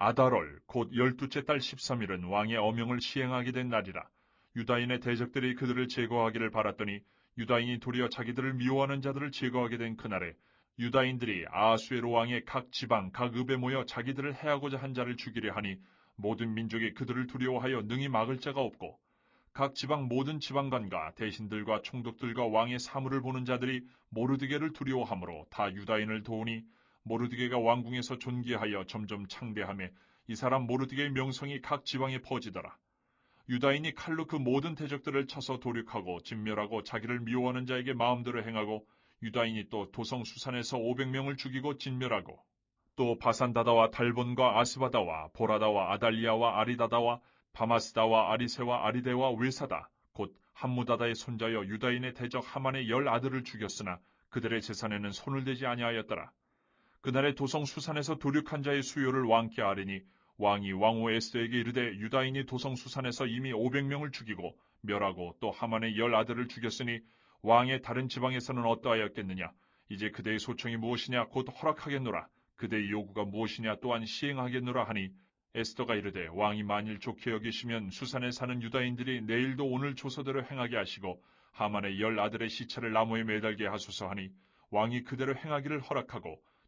아달월 곧 열두째 달 13일은 왕의 어명을 시행하게 된 날이라 유다인의 대적들이 그들을 제거하기를 바랐더니 유다인이 도리어 자기들을 미워하는 자들을 제거하게 된 그날에 유다인들이 아수에로 왕의 각 지방 각 읍에 모여 자기들을 해하고자 한 자를 죽이려 하니 모든 민족이 그들을 두려워하여 능히 막을 자가 없고 각 지방 모든 지방관과 대신들과 총독들과 왕의 사물을 보는 자들이 모르드게를 두려워하므로 다 유다인을 도우니 모르드게가 왕궁에서 존귀하여 점점 창대하며 이 사람 모르드게의 명성이 각 지방에 퍼지더라. 유다인이 칼로 그 모든 대적들을 쳐서 도륙하고 진멸하고 자기를 미워하는 자에게 마음대로 행하고 유다인이 또 도성 수산에서 500명을 죽이고 진멸하고 또 바산다다와 달본과 아스바다와 보라다와 아달리아와 아리다다와 바마스다와 아리세와 아리데와 웨사다 곧 함무다다의 손자여 유다인의 대적 하만의 열 아들을 죽였으나 그들의 재산에는 손을 대지 아니하였더라. 그날의 도성 수산에서 도륙한 자의 수요를 왕께 아뢰니 왕이 왕후 에스더에게 이르되 유다인이 도성 수산에서 이미 500명을 죽이고 멸하고 또 하만의 열 아들을 죽였으니 왕의 다른 지방에서는 어떠하였겠느냐? 이제 그대의 소청이 무엇이냐? 곧 허락하겠노라. 그대의 요구가 무엇이냐? 또한 시행하겠노라 하니 에스더가 이르되 왕이 만일 좋게 여기시면 수산에 사는 유다인들이 내일도 오늘 조서대로 행하게 하시고 하만의 열 아들의 시체를 나무에 매달게 하소서 하니 왕이 그대로 행하기를 허락하고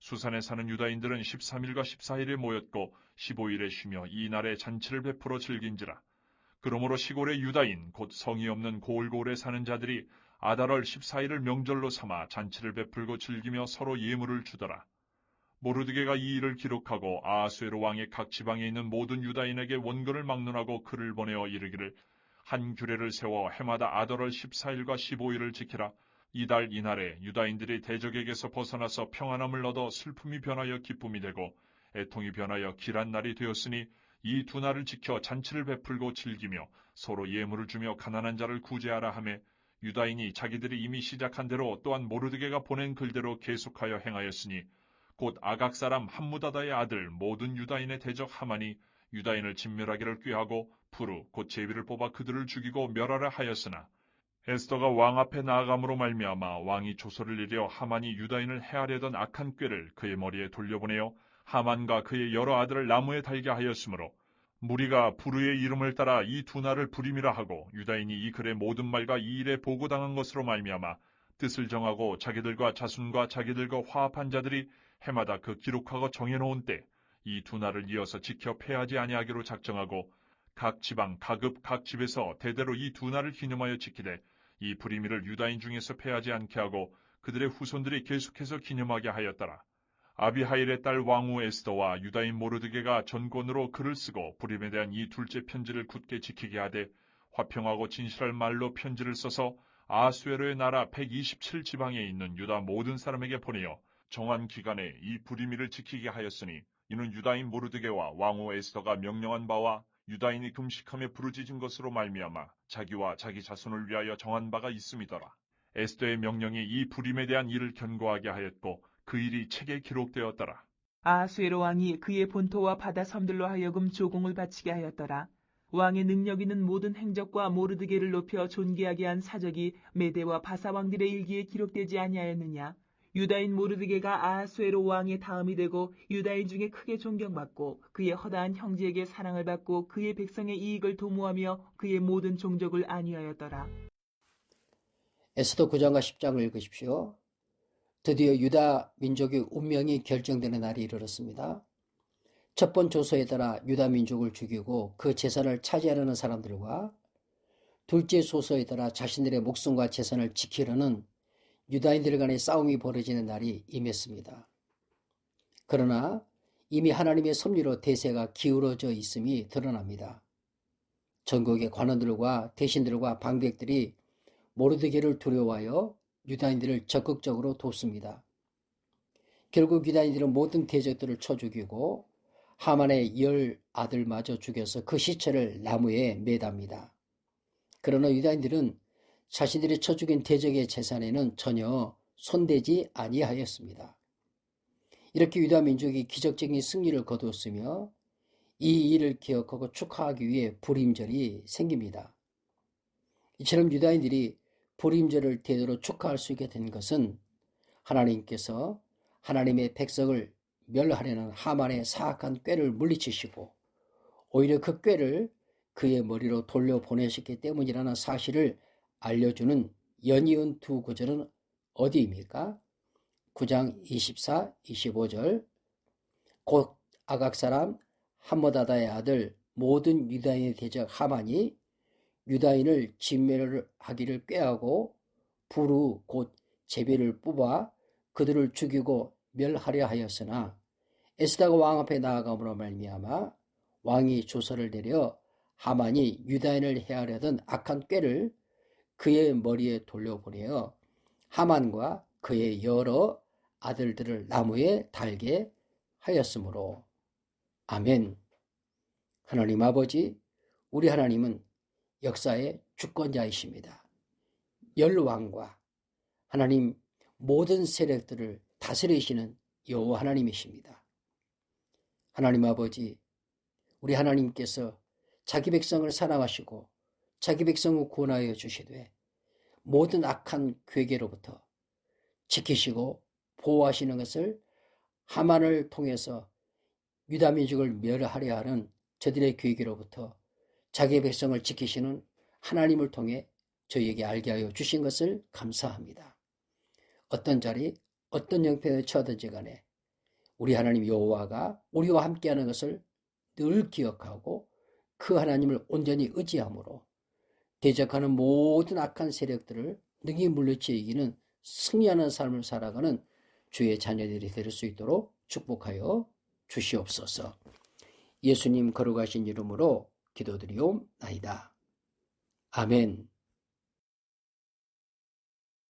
수산에 사는 유다인들은 13일과 14일에 모였고 15일에 쉬며 이 날에 잔치를 베풀어 즐긴지라. 그러므로 시골의 유다인 곧 성이 없는 고을고을에 사는 자들이 아달월 14일을 명절로 삼아 잔치를 베풀고 즐기며 서로 예물을 주더라. 모르드게가 이 일을 기록하고 아수에로 왕의 각 지방에 있는 모든 유다인에게 원근을 막론하고 글을 보내어 이르기를 한 규례를 세워 해마다 아달월 14일과 15일을 지키라. 이달 이날에 유다인들이 대적에게서 벗어나서 평안함을 얻어 슬픔이 변하여 기쁨이 되고 애통이 변하여 길한 날이 되었으니 이 두 날을 지켜 잔치를 베풀고 즐기며 서로 예물을 주며 가난한 자를 구제하라 하며 유다인이 자기들이 이미 시작한 대로 또한 모르드게가 보낸 글대로 계속하여 행하였으니 곧 아각 사람 함무다다의 아들 모든 유다인의 대적 하만이 유다인을 진멸하기를 꾀하고 푸르 곧 제비를 뽑아 그들을 죽이고 멸하라 하였으나 에스더가 왕 앞에 나아감으로 말미암아 왕이 조서를 내려 하만이 유다인을 해하려던 악한 꾀를 그의 머리에 돌려보내어 하만과 그의 여러 아들을 나무에 달게 하였으므로 무리가 부르의 이름을 따라 이 두 날을 부림이라 하고 유다인이 이 글의 모든 말과 이 일에 보고당한 것으로 말미암아 뜻을 정하고 자기들과 자손과 자기들과 화합한 자들이 해마다 그 기록하고 정해놓은 때 이 두 날을 이어서 지켜 패하지 아니하기로 작정하고 각 지방 각읍 각 집에서 대대로 이 두 날을 기념하여 지키되 이 불임이를 유다인 중에서 패하지 않게 하고 그들의 후손들이 계속해서 기념하게 하였더라. 아비하일의 딸 왕후 에스더와 유다인 모르드게가 전권으로 글을 쓰고 불임에 대한 이 둘째 편지를 굳게 지키게 하되 화평하고 진실할 말로 편지를 써서 아수에로의 나라 127지방에 있는 유다 모든 사람에게 보내어 정한 기간에 이 불임이를 지키게 하였으니 이는 유다인 모르드게와 왕후 에스더가 명령한 바와 유다인이 금식함에 부르짖은 것으로 말미암아 자기와 자기 자손을 위하여 정한 바가 있음이더라. 에스더의 명령이 이 불임에 대한 일을 견고하게 하였고 그 일이 책에 기록되었더라. 아수에로 왕이 그의 본토와 바다 섬들로 하여금 조공을 바치게 하였더라. 왕의 능력 있는 모든 행적과 모르드게를 높여 존귀하게 한 사적이 메대와 바사 왕들의 일기에 기록되지 아니하였느냐. 유다인 모르드게가 아하수에로 왕의 다음이 되고 유다인 중에 크게 존경받고 그의 허다한 형제에게 사랑을 받고 그의 백성의 이익을 도모하며 그의 모든 종족을 안위하였더라. 에스더 9장과 10장을 읽으십시오. 드디어 유다 민족의 운명이 결정되는 날이 이르렀습니다. 첫 번 조서에 따라 유다 민족을 죽이고 그 재산을 차지하려는 사람들과 둘째 소서에 따라 자신들의 목숨과 재산을 지키려는 유다인들 간의 싸움이 벌어지는 날이 임했습니다. 그러나 이미 하나님의 섭리로 대세가 기울어져 있음이 드러납니다. 전국의 관원들과 대신들과 방백들이 모르드게를 두려워하여 유다인들을 적극적으로 돕습니다. 결국 유다인들은 모든 대적들을 쳐 죽이고 하만의 열 아들마저 죽여서 그 시체를 나무에 매답니다. 그러나 유다인들은 자신들이 쳐 죽인 대적의 재산에는 전혀 손대지 아니하였습니다. 이렇게 유다 민족이 기적적인 승리를 거두었으며 이 일을 기억하고 축하하기 위해 불임절이 생깁니다. 이처럼 유다인들이 불임절을 대대로 축하할 수 있게 된 것은 하나님께서 하나님의 백성을 멸하려는 하만의 사악한 꾀를 물리치시고 오히려 그 꾀를 그의 머리로 돌려보내셨기 때문이라는 사실을 알려주는 연이은 두 구절은 어디입니까? 9장 24, 25절 곧 아각 사람 함모다다의 아들 모든 유다인의 대적 하만이 유다인을 진멸하기를 꾀하고 부루 곧 제비를 뽑아 그들을 죽이고 멸하려 하였으나 에스다가 왕 앞에 나아감으로 말미암아 왕이 조서를 내려 하만이 유다인을 해하려던 악한 꾀를 그의 머리에 돌려보내어 하만과 그의 여러 아들들을 나무에 달게 하였으므로 아멘. 하나님 아버지, 우리 하나님은 역사의 주권자이십니다. 열왕과 하나님 모든 세력들을 다스리시는 여호와 하나님이십니다. 하나님 아버지, 우리 하나님께서 자기 백성을 사랑하시고 자기 백성을 구원하여 주시되 모든 악한 괴계로부터 지키시고 보호하시는 것을 하만을 통해서 유다 민족을 멸하려 하는 저들의 괴계로부터 자기 백성을 지키시는 하나님을 통해 저희에게 알게 하여 주신 것을 감사합니다. 어떤 자리, 어떤 형편에 처하든지 간에 우리 하나님 여호와가 우리와 함께하는 것을 늘 기억하고 그 하나님을 온전히 의지함으로 대적하는 모든 악한 세력들을 능히 물리쳐 이기는 승리하는 삶을 살아가는 주의 자녀들이 될 수 있도록 축복하여 주시옵소서. 예수님 거룩하신 이름으로 기도드리옵나이다. 아멘.